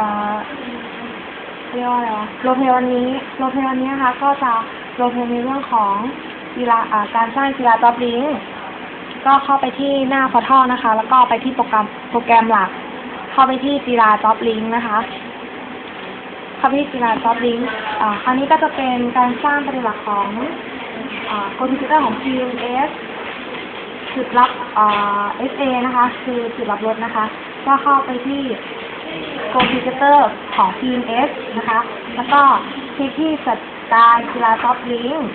อ่อเรียกว่าอะไรวะโรลเพลย์วันนี้โรลเพลย์วันนี้นะคะก็จะโรลเพลย์ในเรื่องของกีฬาอ่าการสร้างกีฬาจ็อบลิงก็เข้าไปที่หน้าพอร์ทัลนะคะ แล้วก็ไปที่โปรแกรมโปรแกรมหลัก เข้าไปที่กีฬาจ็อบลิงนะคะเข้าไปที่กีฬาจ็อบลิงอ่าคราวนี้ก็จะเป็นการสร้างประเด็นหลักของอ่าโคดิจิเตอร์ของ PMS จุดรับอ่า SA นะคะ คือจุดรับรถนะคะ ก็เข้าไปที่ โคดิจิเตอร์ของ PMS นะคะ แล้วก็คลิกที่จัดการกีฬาจ็อบลิงก์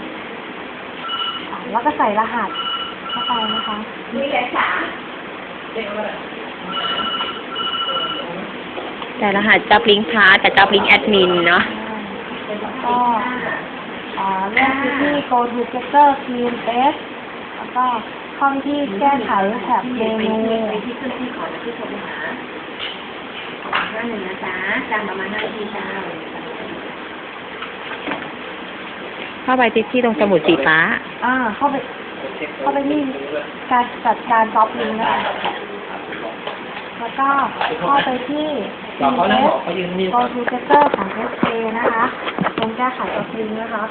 อ่าแล้วก็ใส่รหัสเข้าไปนะคะแต่รหัสจับลิงก์พาร์ทกับจับลิงก์แอดมินเนาะแล้วก็อ่าเลือกที่ที่ go to getter PMS แล้วก็เข้าไปที่แก้ไขแถบเมนู หาห้าหนึ่งนะจ๊ะจำประมาณห้าทีจ้าเข้าไปที่ที่ตรงสมุดสีฟ้า อ่า เข้าไป เข้าไปที่การจัดการจ็อบลิงก์นะคะแล้วก็เข้าไปที่ PMS go to getter ของ SA นะคะตรงแก้ไขจ็อบลิงก์นะคะ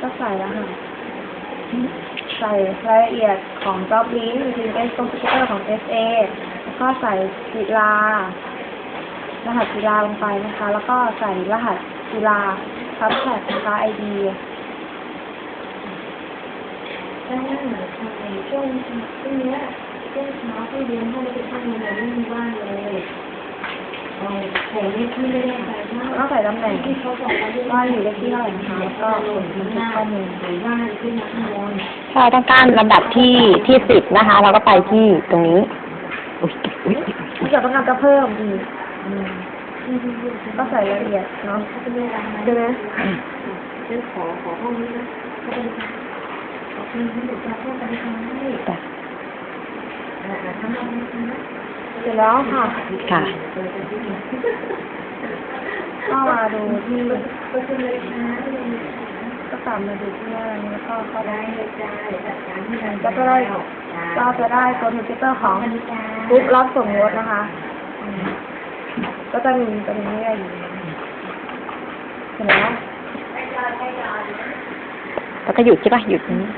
ก็ใส่รหัสใส่รายละเอียดของ job link คือ S computer ของ SA แล้วก็ใส่กีฬารหัสกีฬาลงไปนะคะ แล้วก็ใส่รหัสกีฬาซับแท็กนะคะ ID ช่วงช่วงช่วงเนี้ยช่วงเช้าที่เรียนเข้าไปข้างในไม่มีบ้านเลยผมนี่พี่ไม่ได้ใจว่าแล้วก็ใส่ตำแหน่งที่เขาบอกว่าว่าอยู่เลขที่เท่าไหร่นะคะแล้วก็กดบันทึกข้อมูลหรือว่าขึ้นมาข้างบนถ้าเราต้องการลำดับที่ที่สิบนะคะ เราก็ไปที่ตรงนี้อุ๊ยอุ๊ ยถ้าเกิดต้องการจะเพิ่มอีกอืมก็ใส่รายละเอียดเนาะเขาเป็นเวลาใช่ไหมเรื่องขอขอห้องนี้นะเขาเป็นขอคุณที่หนูจะพูดกันทำให้จ้ะอ่าทำห้องนี้นะเสร็จแล้วค่ะ ค่ะก็มาดูที่ก็คือเลยนะก็ตามมาดูที่หน้านี้แล้วก็เข้าไปได้เลยจ้าจัดการที่ก็จะได้ ก็จะได้ตัวคอมพิวเตอร์ของกรุ๊ปรับส่งรถนะคะอืมก็จะมีตัวนี้อยู่เห็นไหมแล้วก็หยุดใช่ปะหยุดตรงนี้